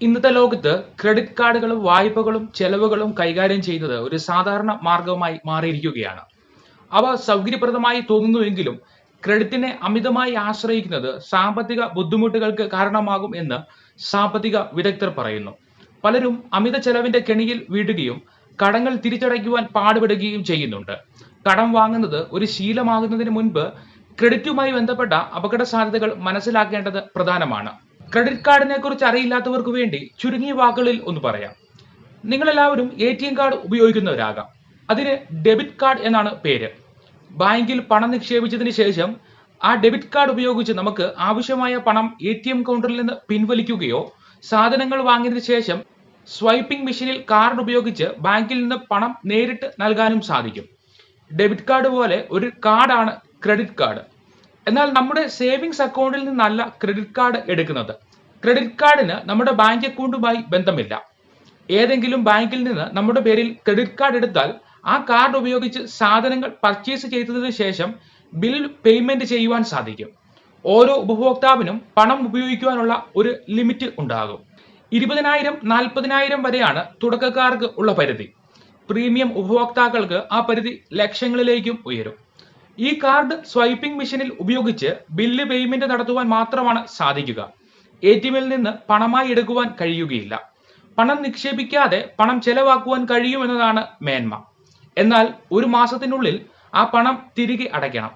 ഇന്നത്തെ ലോകത്ത് ക്രെഡിറ്റ് കാർഡുകളും വായ്പകളും ചെലവുകളും കൈകാര്യം ചെയ്യുന്നത് ഒരു സാധാരണ മാർഗമായി മാറിയിരിക്കുകയാണ്. അവ സൗകര്യപ്രദമായി തോന്നുന്നുവെങ്കിലും ക്രെഡിറ്റിനെ അമിതമായി ആശ്രയിക്കുന്നത് സാമ്പത്തിക ബുദ്ധിമുട്ടുകൾക്ക് കാരണമാകും എന്ന് സാമ്പത്തിക വിദഗ്ധർ പറയുന്നു. പലരും അമിത ചെലവിന്റെ കെണിയിൽ വീഴുകയും കടങ്ങൾ തിരിച്ചടയ്ക്കുവാൻ പാടുപെടുകയും ചെയ്യുന്നുണ്ട്. കടം വാങ്ങുന്നത് ഒരു ശീലമാകുന്നതിന് മുൻപ് ക്രെഡിറ്റുമായി ബന്ധപ്പെട്ട അപകട സാധ്യതകൾ മനസ്സിലാക്കേണ്ടത് പ്രധാനമാണ്. ക്രെഡിറ്റ് കാർഡിനെ കുറിച്ച് അറിയില്ലാത്തവർക്ക് വേണ്ടി ചുരുങ്ങിയ വാക്കുകളിൽ ഒന്ന് പറയാം. നിങ്ങളെല്ലാവരും എ ടി എം കാർഡ് ഉപയോഗിക്കുന്നവരാകാം. അതിന് ഡെബിറ്റ് കാർഡ് എന്നാണ് പേര്. ബാങ്കിൽ പണം നിക്ഷേപിച്ചതിന് ശേഷം ആ ഡെബിറ്റ് കാർഡ് ഉപയോഗിച്ച് നമുക്ക് ആവശ്യമായ പണം എ ടി എം കൗണ്ടറിൽ നിന്ന് പിൻവലിക്കുകയോ സാധനങ്ങൾ വാങ്ങിയതിനു ശേഷം സ്വൈപ്പിംഗ് മെഷീനിൽ കാർഡ് ഉപയോഗിച്ച് ബാങ്കിൽ നിന്ന് പണം നേരിട്ട് നൽകാനും സാധിക്കും. ഡെബിറ്റ് കാർഡ് പോലെ ഒരു കാർഡാണ് ക്രെഡിറ്റ് കാർഡ്. എന്നാൽ നമ്മുടെ സേവിങ്സ് അക്കൗണ്ടിൽ നിന്നല്ല ക്രെഡിറ്റ് കാർഡ് എടുക്കുന്നത്. ക്രെഡിറ്റ് കാർഡിന് നമ്മുടെ ബാങ്ക് അക്കൗണ്ടുമായി ബന്ധമില്ല. ഏതെങ്കിലും ബാങ്കിൽ നിന്ന് നമ്മുടെ പേരിൽ ക്രെഡിറ്റ് കാർഡ് എടുത്താൽ ആ കാർഡ് ഉപയോഗിച്ച് സാധനങ്ങൾ പർച്ചേസ് ചെയ്തതിനു ശേഷം ബിൽ പേയ്മെന്റ് ചെയ്യുവാൻ സാധിക്കും. ഓരോ ഉപഭോക്താവിനും പണം ഉപയോഗിക്കുവാനുള്ള ഒരു ലിമിറ്റ് ഉണ്ടാകും. ഇരുപതിനായിരം നാൽപ്പതിനായിരം വരെയാണ് തുടക്കക്കാർക്ക് ഉള്ള പരിധി. പ്രീമിയം ഉപഭോക്താക്കൾക്ക് ആ പരിധി ലക്ഷങ്ങളിലേക്കും ഉയരും. ഈ കാർഡ് സ്വൈപ്പിംഗ് മെഷീനിൽ ഉപയോഗിച്ച് ബില്ല് പേയ്മെന്റ് നടത്തുവാൻ മാത്രമാണ് സാധിക്കുക. എ ടി എമ്മിൽ നിന്ന് പണമായി എടുക്കുവാൻ കഴിയുകയില്ല. പണം നിക്ഷേപിക്കാതെ പണം ചെലവാക്കുവാൻ കഴിയുമെന്നതാണ് മേന്മ. എന്നാൽ ഒരു മാസത്തിനുള്ളിൽ ആ പണം തിരികെ അടയ്ക്കണം.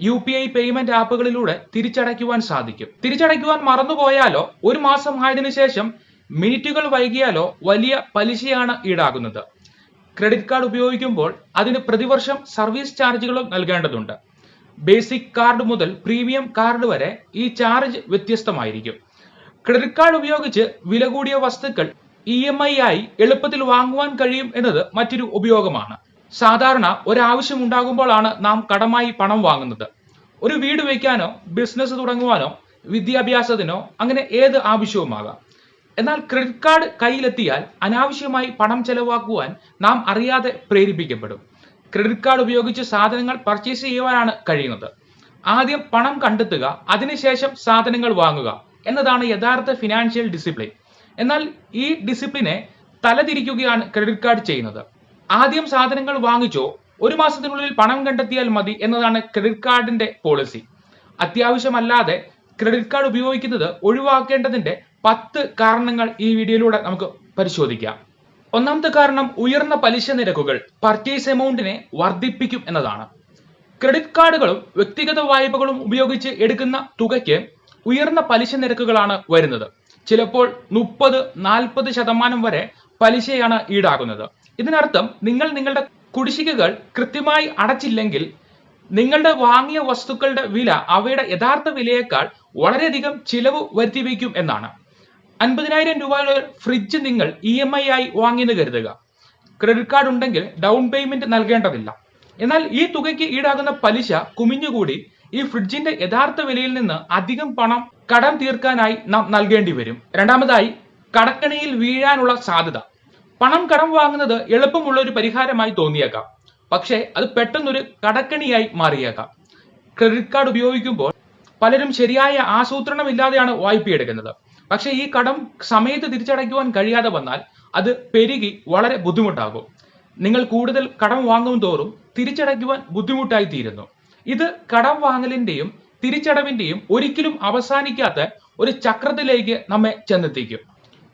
യു പി ഐ പേയ്മെന്റ് ആപ്പുകളിലൂടെ തിരിച്ചടയ്ക്കുവാൻ സാധിക്കും. തിരിച്ചടയ്ക്കുവാൻ മറന്നുപോയാലോ ഒരു മാസം ആയതിനു ശേഷം മിനിറ്റുകൾ വൈകിയാലോ വലിയ പലിശയാണ് ഈടാകുന്നത് ക്രെഡിറ്റ് കാർഡ് ഉപയോഗിക്കുമ്പോൾ അതിന് പ്രതിവർഷം സർവീസ് ചാർജുകളും നൽകേണ്ടതുണ്ട്. ബേസിക് കാർഡ് മുതൽ പ്രീമിയം കാർഡ് വരെ ഈ ചാർജ് വ്യത്യസ്തമായിരിക്കും. ക്രെഡിറ്റ് കാർഡ് ഉപയോഗിച്ച് വില കൂടിയ വസ്തുക്കൾ ഇ എം ഐ ആയി എളുപ്പത്തിൽ വാങ്ങുവാൻ കഴിയും എന്നത് മറ്റൊരു ഉപയോഗമാണ്. സാധാരണ ഒരാവശ്യം ഉണ്ടാകുമ്പോഴാണ് നാം കടമായി പണം വാങ്ങുന്നത്. ഒരു വീട് വയ്ക്കാനോ ബിസിനസ് തുടങ്ങുവാനോ വിദ്യാഭ്യാസത്തിനോ അങ്ങനെ ഏത് ആവശ്യവുമാകാം. എന്നാൽ ക്രെഡിറ്റ് കാർഡ് കയ്യിലെത്തിയാൽ അനാവശ്യമായി പണം ചെലവാക്കുവാൻ നാം അറിയാതെ പ്രേരിപ്പിക്കപ്പെടും. ക്രെഡിറ്റ് കാർഡ് ഉപയോഗിച്ച് സാധനങ്ങൾ പർച്ചേസ് ചെയ്യുവാനാണ് കഴിയുന്നത്. ആദ്യം പണം കണ്ടെത്തുക അതിനുശേഷം സാധനങ്ങൾ വാങ്ങുക എന്നതാണ് യഥാർത്ഥ ഫിനാൻഷ്യൽ ഡിസിപ്ലിൻ എന്നാൽ ഈ ഡിസിപ്ലിനെ തലതിരിക്കുകയാണ് ക്രെഡിറ്റ് കാർഡ് ചെയ്യുന്നത്. ആദ്യം സാധനങ്ങൾ വാങ്ങിച്ചോ ഒരു മാസത്തിനുള്ളിൽ പണം കണ്ടെത്തിയാൽ മതി എന്നതാണ് ക്രെഡിറ്റ് കാർഡിന്റെ പോളിസി അത്യാവശ്യമല്ലാതെ ക്രെഡിറ്റ് കാർഡ് ഉപയോഗിക്കുന്നത് ഒഴിവാക്കേണ്ടതിന്റെ പത്ത് കാരണങ്ങൾ ഈ വീഡിയോയിലൂടെ നമുക്ക് പരിശോധിക്കാം. ഒന്നാമത്തെ കാരണം ഉയർന്ന പലിശ നിരക്കുകൾ പർച്ചേസ് എമൗണ്ടിനെ വർദ്ധിപ്പിക്കും എന്നതാണ്. ക്രെഡിറ്റ് കാർഡുകളും വ്യക്തിഗത വായ്പകളും ഉപയോഗിച്ച് എടുക്കുന്ന തുകയ്ക്ക് ഉയർന്ന പലിശ നിരക്കുകളാണ് വരുന്നത്. ചിലപ്പോൾ മുപ്പത് നാൽപ്പത് ശതമാനം വരെ പലിശയാണ് ഈടാക്കുന്നത്. ഇതിനർത്ഥം നിങ്ങൾ നിങ്ങളുടെ കുടിശ്ശികകൾ കൃത്യമായി അടച്ചില്ലെങ്കിൽ നിങ്ങളുടെ വാങ്ങിയ വസ്തുക്കളുടെ വില അവയുടെ യഥാർത്ഥ വിലയേക്കാൾ വളരെയധികം ചിലവ് വരുത്തിവെക്കും എന്നാണ്. അൻപതിനായിരം രൂപയുടെ ഫ്രിഡ്ജ് നിങ്ങൾ ഇ എം ഐ ആയി വാങ്ങിയെന്ന് കരുതുക. ക്രെഡിറ്റ് കാർഡ് ഉണ്ടെങ്കിൽ ഡൗൺ പേയ്മെന്റ് നൽകേണ്ടതില്ല. എന്നാൽ ഈ തുകയ്ക്ക് ഈടാകുന്ന പലിശ കുമിഞ്ഞുകൂടി ഈ ഫ്രിഡ്ജിന്റെ യഥാർത്ഥ വിലയിൽ നിന്ന് അധികം പണം കടം തീർക്കാനായി നാം നൽകേണ്ടി വരും. രണ്ടാമതായി കടക്കണിയിൽ വീഴാനുള്ള സാധ്യത. പണം കടം വാങ്ങുന്നത് എളുപ്പമുള്ള ഒരു പരിഹാരമായി തോന്നിയേക്കാം. പക്ഷേ അത് പെട്ടെന്നൊരു കടക്കണിയായി മാറിയേക്കാം. ക്രെഡിറ്റ് കാർഡ് ഉപയോഗിക്കുമ്പോൾ പലരും ശരിയായ ആസൂത്രണമില്ലാതെയാണ് വായ്പയെടുക്കുന്നത്. പക്ഷേ ഈ കടം സമയത്ത് തിരിച്ചടയ്ക്കുവാൻ കഴിയാതെ വന്നാൽ അത് പെരുകി വളരെ ബുദ്ധിമുട്ടാകും. നിങ്ങൾ കൂടുതൽ കടം വാങ്ങും തോറും തിരിച്ചടയ്ക്കുവാൻ ബുദ്ധിമുട്ടായി തീരുന്നു. ഇത് കടം വാങ്ങലിന്റെയും തിരിച്ചടവിന്റെയും ഒരിക്കലും അവസാനിക്കാത്ത ഒരു ചക്രത്തിലേക്ക് നമ്മെ ചെന്നെത്തിക്കും.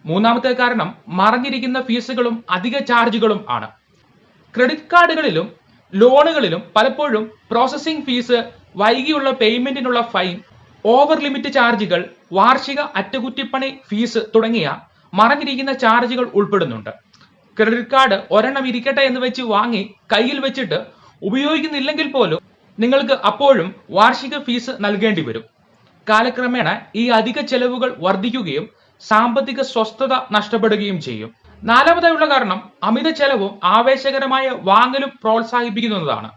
മൂന്നാമത്തെ കാരണം മറഞ്ഞിരിക്കുന്ന ഫീസുകളും അധിക ചാർജുകളും ആണ്. ക്രെഡിറ്റ് കാർഡുകളിലും ലോണുകളിലും പലപ്പോഴും പ്രോസസ്സിംഗ് ഫീസ് വൈകിയുള്ള പേയ്മെന്റിനുള്ള ഫൈൻ ഓവർ ലിമിറ്റ് ചാർജുകൾ വാർഷിക അറ്റകുറ്റിപ്പണി ഫീസ് തുടങ്ങിയ മറഞ്ഞിരിക്കുന്ന ചാർജുകൾ ഉൾപ്പെടുന്നുണ്ട്. ക്രെഡിറ്റ് കാർഡ് ഒരെണ്ണം ഇരിക്കട്ടെ എന്ന് വെച്ച് വാങ്ങി കയ്യിൽ വെച്ചിട്ട് ഉപയോഗിക്കുന്നില്ലെങ്കിൽ പോലും നിങ്ങൾക്ക് അപ്പോഴും വാർഷിക ഫീസ് നൽകേണ്ടി വരും. കാലക്രമേണ ഈ അധിക ചെലവുകൾ വർദ്ധിക്കുകയും സാമ്പത്തിക സ്വസ്ഥത നഷ്ടപ്പെടുകയും ചെയ്യും. നാലാമതായുള്ള കാരണം അമിത ചെലവും ആവേശകരമായ വാങ്ങലും പ്രോത്സാഹിപ്പിക്കുന്നതാണ്.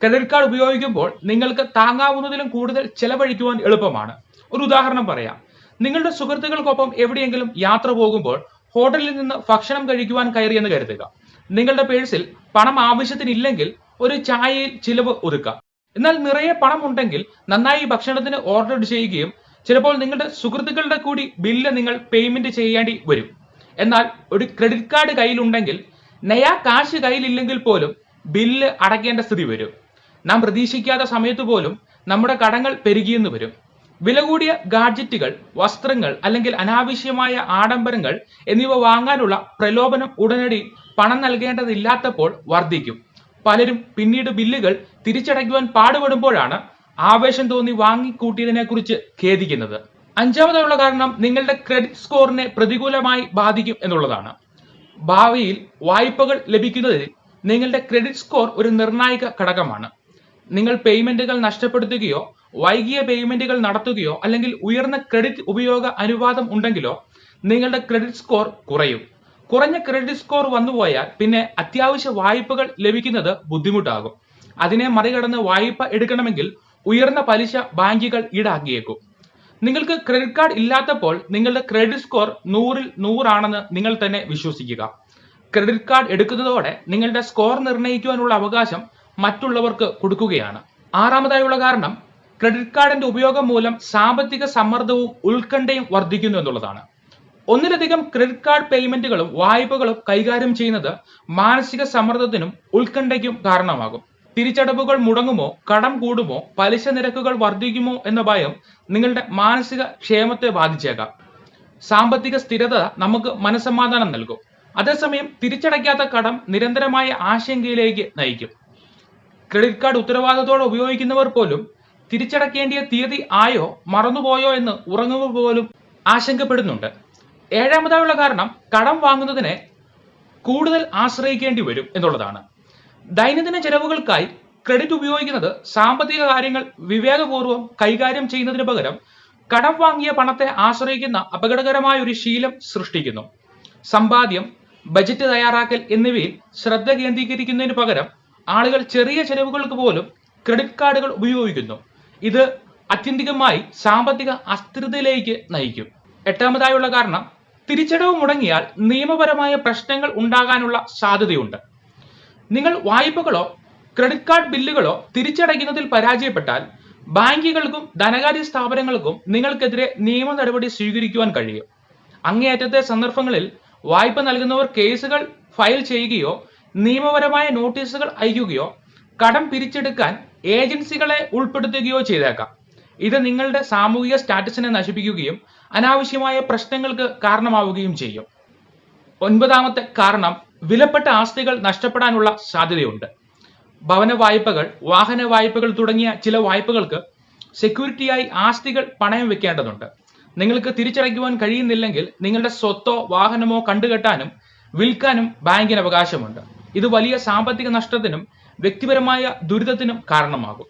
ക്രെഡിറ്റ് കാർഡ് ഉപയോഗിക്കുമ്പോൾ നിങ്ങൾക്ക് താങ്ങാവുന്നതിലും കൂടുതൽ ചെലവഴിക്കുവാൻ എളുപ്പമാണ്. ഒരു ഉദാഹരണം പറയാം. നിങ്ങളുടെ സുഹൃത്തുക്കൾക്കൊപ്പം എവിടെയെങ്കിലും യാത്ര പോകുമ്പോൾ ഹോട്ടലിൽ നിന്ന് ഭക്ഷണം കഴിക്കുവാൻ കയറിയെന്ന് കരുതുക. നിങ്ങളുടെ പേഴ്സിൽ പണം ആവശ്യത്തിനില്ലെങ്കിൽ ഒരു ചായയിൽ ചിലവ് ഒതുക്കാം എന്നാൽ നിറയെ പണം ഉണ്ടെങ്കിൽ നന്നായി ഭക്ഷണത്തിന് ഓർഡർ ചെയ്യുകയും ചിലപ്പോൾ നിങ്ങളുടെ സുഹൃത്തുക്കളുടെ കൂടി ബില്ല് നിങ്ങൾ പേയ്മെന്റ് ചെയ്യേണ്ടി വരും. എന്നാൽ ഒരു ക്രെഡിറ്റ് കാർഡ് കയ്യിലുണ്ടെങ്കിൽ നയാ കാശ് കയ്യിലില്ലെങ്കിൽ പോലും ബില്ല് അടയ്ക്കേണ്ട സ്ഥിതി വരും. നാം പ്രതീക്ഷിക്കാത്ത സമയത്ത് പോലും നമ്മുടെ കടങ്ങൾ പെരുകിയെന്ന് വരും. വില കൂടിയ ഗാഡ്ജറ്റുകൾ വസ്ത്രങ്ങൾ അല്ലെങ്കിൽ അനാവശ്യമായ ആഡംബരങ്ങൾ എന്നിവ വാങ്ങാനുള്ള പ്രലോഭനം ഉടനടി പണം നൽകേണ്ടതില്ലാത്തപ്പോൾ വർദ്ധിക്കും. പലരും പിന്നീട് ബില്ലുകൾ തിരിച്ചടയ്ക്കുവാൻ പാടുപെടുമ്പോഴാണ് ആവേശം തോന്നി വാങ്ങിക്കൂട്ടിയതിനെ കുറിച്ച് ഖേദിക്കുന്നത്. അഞ്ചാമതായുള്ള കാരണം നിങ്ങളുടെ ക്രെഡിറ്റ് സ്കോറിനെ പ്രതികൂലമായി ബാധിക്കും എന്നുള്ളതാണ്. ഭാവിയിൽ വായ്പകൾ ലഭിക്കുന്നതിൽ നിങ്ങളുടെ ക്രെഡിറ്റ് സ്കോർ ഒരു നിർണായക ഘടകമാണ്. നിങ്ങൾ പേയ്മെന്റുകൾ നഷ്ടപ്പെടുത്തുകയോ വൈകിയ പേയ്മെന്റുകൾ നടത്തുകയോ അല്ലെങ്കിൽ ഉയർന്ന ക്രെഡിറ്റ് ഉപയോഗ അനുപാതം ഉണ്ടെങ്കിലോ നിങ്ങളുടെ ക്രെഡിറ്റ് സ്കോർ കുറയും. കുറഞ്ഞ ക്രെഡിറ്റ് സ്കോർ വന്നുപോയാൽ പിന്നെ അത്യാവശ്യ വായ്പകൾ ലഭിക്കുന്നത് ബുദ്ധിമുട്ടാകും. അതിനെ മറികടന്ന് വായ്പ എടുക്കണമെങ്കിൽ ഉയർന്ന പലിശ ബാങ്കുകൾ ഈടാക്കിയേക്കും. നിങ്ങൾക്ക് ക്രെഡിറ്റ് കാർഡ് ഇല്ലാത്തപ്പോൾ നിങ്ങളുടെ ക്രെഡിറ്റ് സ്കോർ നൂറിൽ നൂറാണെന്ന് നിങ്ങൾ തന്നെ വിശ്വസിക്കുക. ക്രെഡിറ്റ് കാർഡ് എടുക്കുന്നതോടെ നിങ്ങളുടെ സ്കോർ നിർണയിക്കുവാനുള്ള അവകാശം മറ്റുള്ളവർക്ക് കൊടുക്കുകയാണ്. ആറാമതായുള്ള കാരണം ക്രെഡിറ്റ് കാർഡിന്റെ ഉപയോഗം മൂലം സാമ്പത്തിക സമ്മർദ്ദവും ഉത്കണ്ഠയും വർദ്ധിക്കുന്നു എന്നുള്ളതാണ്. ഒന്നിലധികം ക്രെഡിറ്റ് കാർഡ് പേയ്മെന്റുകളും വായ്പകളും കൈകാര്യം ചെയ്യുന്നത് മാനസിക സമ്മർദ്ദത്തിനും ഉത്കണ്ഠയ്ക്കും കാരണമാകും. തിരിച്ചടവുകൾ മുടങ്ങുമോ കടം കൂടുമോ പലിശ നിരക്കുകൾ വർദ്ധിക്കുമോ എന്ന ഭയം നിങ്ങളുടെ മാനസിക ക്ഷേമത്തെ ബാധിച്ചേക്കാം. സാമ്പത്തിക സ്ഥിരത നമുക്ക് മനസമാധാനം നൽകും. അതേസമയം തിരിച്ചടയ്ക്കാത്ത കടം നിരന്തരമായ ആശങ്കയിലേക്ക് നയിക്കും. ക്രെഡിറ്റ് കാർഡ് ഉത്തരവാദിത്തത്തോടെ ഉപയോഗിക്കുന്നവർ പോലും തിരിച്ചടക്കേണ്ടിയ തീയതി ആയോ മറന്നുപോയോ എന്ന് ഉറങ്ങുക പോലും ആശങ്കപ്പെടുന്നുണ്ട്. ഏഴാമതായുള്ള കാരണം കടം വാങ്ങുന്നതിനെ കൂടുതൽ ആശ്രയിക്കേണ്ടി വരും എന്നുള്ളതാണ്. ദൈനംദിന ചെലവുകൾക്കായി ക്രെഡിറ്റ് ഉപയോഗിക്കുന്നത് സാമ്പത്തിക കാര്യങ്ങൾ വിവേകപൂർവം കൈകാര്യം ചെയ്യുന്നതിന് പകരം കടം വാങ്ങിയ പണത്തെ ആശ്രയിക്കുന്ന അപകടകരമായ ഒരു ശീലം സൃഷ്ടിക്കുന്നു. സമ്പാദ്യം ബജറ്റ് തയ്യാറാക്കൽ എന്നിവയിൽ ശ്രദ്ധ കേന്ദ്രീകരിക്കുന്നതിന് പകരം ആളുകൾ ചെറിയ ചെലവുകൾക്ക് പോലും ക്രെഡിറ്റ് കാർഡുകൾ ഉപയോഗിക്കുന്നു. ഇത് അത്യന്തികമായി സാമ്പത്തിക അസ്ഥിരതയിലേക്ക് നയിക്കും. എട്ടാമതായുള്ള കാരണം തിരിച്ചടവ് മുടങ്ങിയാൽ നിയമപരമായ പ്രശ്നങ്ങൾ ഉണ്ടാകാനുള്ള സാധ്യതയുണ്ട്. നിങ്ങൾ വായ്പകളോ ക്രെഡിറ്റ് കാർഡ് ബില്ലുകളോ തിരിച്ചടയ്ക്കുന്നതിൽ പരാജയപ്പെട്ടാൽ ബാങ്കുകൾക്കും ധനകാര്യ സ്ഥാപനങ്ങൾക്കും നിങ്ങൾക്കെതിരെ നിയമ നടപടി സ്വീകരിക്കുവാൻ കഴിയും. അങ്ങേയറ്റത്തെ സന്ദർഭങ്ങളിൽ വായ്പ നൽകുന്നവർ കേസുകൾ ഫയൽ ചെയ്യുകയോ നിയമപരമായ നോട്ടീസുകൾ അയക്കുകയോ കടം പിരിച്ചെടുക്കാൻ ഏജൻസികളെ ഉൾപ്പെടുത്തുകയോ ചെയ്തേക്കാം. ഇത് നിങ്ങളുടെ സാമൂഹിക സ്റ്റാറ്റസിനെ നശിപ്പിക്കുകയും അനാവശ്യമായ പ്രശ്നങ്ങൾക്ക് കാരണമാവുകയും ചെയ്യും. ഒൻപതാമത്തെ കാരണം വിലപ്പെട്ട ആസ്തികൾ നഷ്ടപ്പെടാനുള്ള സാധ്യതയുണ്ട്. ഭവന വായ്പകൾ വാഹന വായ്പകൾ തുടങ്ങിയ ചില വായ്പകൾക്ക് സെക്യൂരിറ്റിയായി ആസ്തികൾ പണയം വെക്കേണ്ടതുണ്ട്. നിങ്ങൾക്ക് തിരിച്ചടയ്ക്കുവാൻ കഴിയുന്നില്ലെങ്കിൽ നിങ്ങളുടെ സ്വത്തോ വാഹനമോ കണ്ടുകെട്ടാനും വിൽക്കാനും ബാങ്കിന് അവകാശമുണ്ട്. ഇത് വലിയ സാമ്പത്തിക നഷ്ടത്തിനും വ്യക്തിപരമായ ദുരിതത്തിനും കാരണമാകും.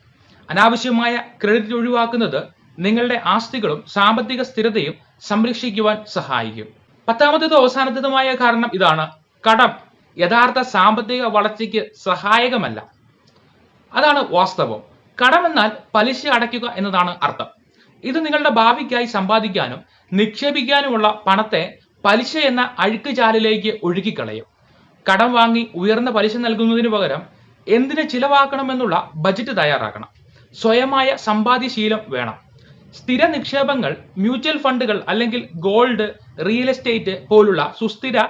അനാവശ്യമായ ക്രെഡിറ്റ് ഒഴിവാക്കുന്നത് നിങ്ങളുടെ ആസ്തികളും സാമ്പത്തിക സ്ഥിരതയും സംരക്ഷിക്കുവാൻ സഹായിക്കും. പത്താമത്തേതും അവസാനത്തേതുമായ കാരണം ഇതാണ്. കടം യഥാർത്ഥ സാമ്പത്തിക വളർച്ചയ്ക്ക് സഹായകമല്ല. അതാണ് വാസ്തവം. കടം എന്നാൽ പലിശ അടയ്ക്കുക എന്നതാണ് അർത്ഥം. ഇത് നിങ്ങളുടെ ഭാവിക്കായി സമ്പാദിക്കാനും നിക്ഷേപിക്കാനുമുള്ള പണത്തെ പലിശ എന്ന അഴുക്കുചാലിലേക്ക് ഒഴുകിക്കളയും കടം വാങ്ങി ഉയർന്ന പലിശ നൽകുന്നതിന് പകരം എന്തിന് ചിലവാക്കണമെന്നുള്ള ബജറ്റ് തയ്യാറാക്കണം. സ്വയമായ സമ്പാദ്യശീലം വേണം. സ്ഥിര നിക്ഷേപങ്ങൾ മ്യൂച്വൽ ഫണ്ടുകൾ അല്ലെങ്കിൽ ഗോൾഡ് റിയൽ എസ്റ്റേറ്റ് പോലുള്ള സുസ്ഥിര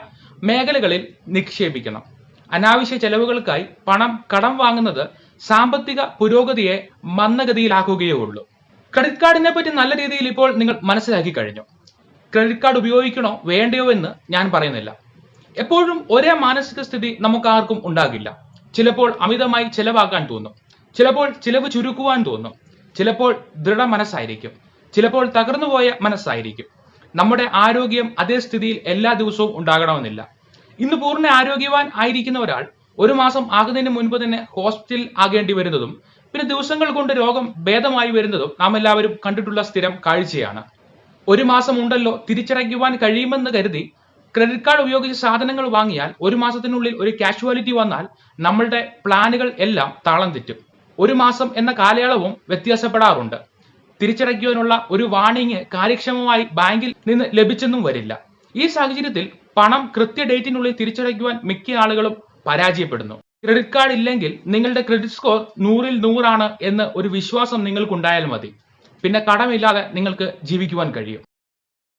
മേഖലകളിൽ നിക്ഷേപിക്കണം. അനാവശ്യ ചെലവുകൾക്കായി പണം കടം വാങ്ങുന്നത് സാമ്പത്തിക പുരോഗതിയെ മന്ദഗതിയിലാക്കുകയേ ഉള്ളൂ. ക്രെഡിറ്റ് കാർഡിനെ പറ്റി നല്ല രീതിയിൽ ഇപ്പോൾ നിങ്ങൾ മനസ്സിലാക്കി കഴിഞ്ഞു. ക്രെഡിറ്റ് കാർഡ് ഉപയോഗിക്കണോ വേണ്ടയോ എന്ന് ഞാൻ പറയുന്നില്ല. എപ്പോഴും ഒരേ മാനസിക സ്ഥിതി നമുക്ക് ആർക്കും ഉണ്ടാകില്ല. ചിലപ്പോൾ അമിതമായി ചിലവാക്കാൻ തോന്നും. ചിലപ്പോൾ ചിലവ് ചുരുക്കുവാൻ തോന്നും. ചിലപ്പോൾ ദൃഢ മനസ്സായിരിക്കും ചിലപ്പോൾ തകർന്നുപോയ മനസ്സായിരിക്കും. നമ്മുടെ ആരോഗ്യം അതേ സ്ഥിതിയിൽ എല്ലാ ദിവസവും ഉണ്ടാകണമെന്നില്ല. ഇന്ന് പൂർണ ആരോഗ്യവാൻ ആയിരിക്കുന്ന ഒരാൾ ഒരു മാസം ആകുന്നതിന് മുൻപ് തന്നെ ഹോസ്പിറ്റലിൽ ആകേണ്ടി വരുന്നതും പിന്നെ ദിവസങ്ങൾ കൊണ്ട് രോഗം ഭേദമായി വരുന്നതും നാം എല്ലാവരും കണ്ടിട്ടുള്ള സ്ഥിരം കാഴ്ചയാണ്. ഒരു മാസം ഉണ്ടല്ലോ തിരിച്ചടയ്ക്കുവാൻ കഴിയുമെന്ന് കരുതി ക്രെഡിറ്റ് കാർഡ് ഉപയോഗിച്ച് സാധനങ്ങൾ വാങ്ങിയാൽ ഒരു മാസത്തിനുള്ളിൽ ഒരു കാഷ്വാലിറ്റി വന്നാൽ നമ്മളുടെ പ്ലാനുകൾ എല്ലാം താളം തെറ്റും. ഒരു മാസം എന്ന കാലയളവും വ്യത്യാസപ്പെടാറുണ്ട്. തിരിച്ചടയ്ക്കുവാനുള്ള ഒരു വാണിംഗ് കാര്യക്ഷമമായി ബാങ്കിൽ നിന്ന് ലഭിച്ചെന്നും വരില്ല. ഈ സാഹചര്യത്തിൽ പണം കൃത്യ ഡേറ്റിനുള്ളിൽ തിരിച്ചടയ്ക്കുവാൻ മിക്ക ആളുകളും പരാജയപ്പെടുന്നു. ക്രെഡിറ്റ് കാർഡ് ഇല്ലെങ്കിൽ നിങ്ങളുടെ ക്രെഡിറ്റ് സ്കോർ നൂറിൽ നൂറാണ് എന്ന് ഒരു വിശ്വാസം നിങ്ങൾക്കുണ്ടായാൽ മതി. പിന്നെ കടമില്ലാതെ നിങ്ങൾക്ക് ജീവിക്കുവാൻ കഴിയും.